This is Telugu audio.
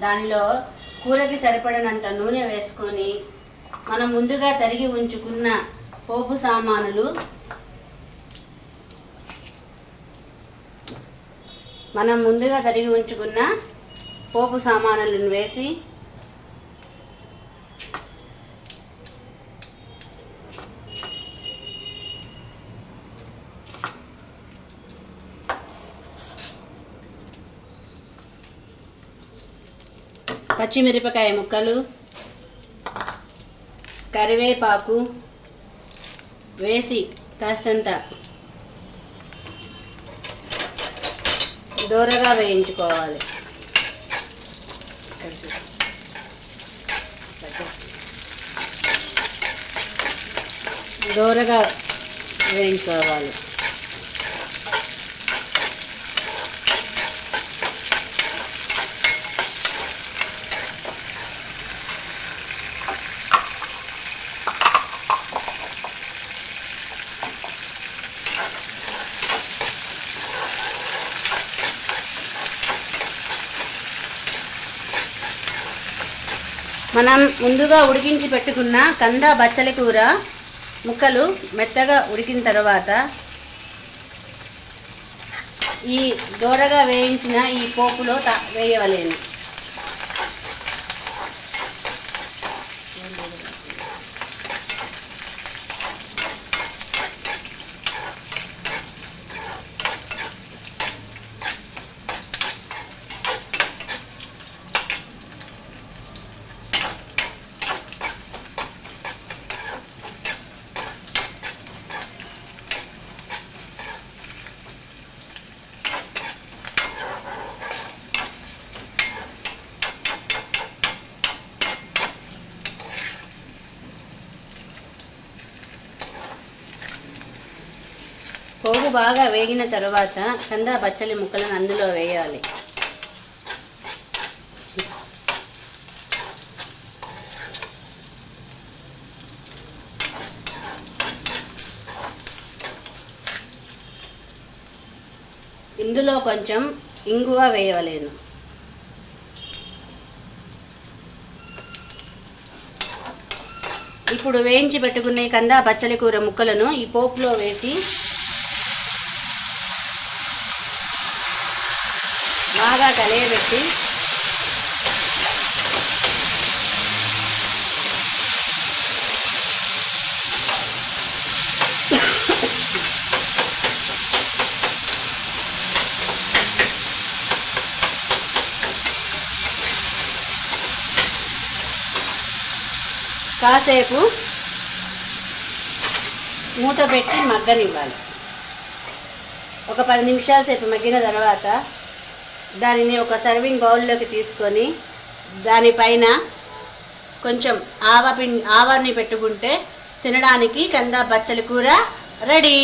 దానిలో కూరకి సరిపడినంత నూనె వేసుకొని మనం ముందుగా తరిగి ఉంచుకున్న పోపు సామానులు మనం ముందుగా తరిగి ఉంచుకున్న పోపు సామానులను వేసి పచ్చిమిరపకాయ ముక్కలు కరివేపాకు వేసి కాస్తంత దూరగా వేయించుకోవాలి. దూరగా వేయించుకోవాలి. మనం ముందుగా ఉడికించి పెట్టుకున్న కంద బచ్చలి కూర ముక్కలు మెత్తగా ఉడికిన తర్వాత ఈ దూరగా వేయించిన ఈ పోపులో త వేయవలేను. పోపు బాగా వేగిన తర్వాత కంద బచ్చలి ముక్కలను అందులో వేయాలి. ఇందులో కొంచెం ఇంగువ వేయలేను ఇప్పుడు వేయించి పెట్టుకునే కంద బచ్చలి కూర ముక్కలను ఈ పోపులో వేసి బాగా కలియబెట్టి కాసేపు మూత పెట్టి మగ్గనివ్వాలి. ఒక పది నిమిషాల సేపు మగ్గిన తర్వాత దానిని ఒక సర్వింగ్ బౌల్లోకి తీసుకొని దానిపైన కొంచెం ఆవ పిండి ఆవాన్ని పెట్టుకుంటే తినడానికి కంద బచ్చలి కూర రెడీ.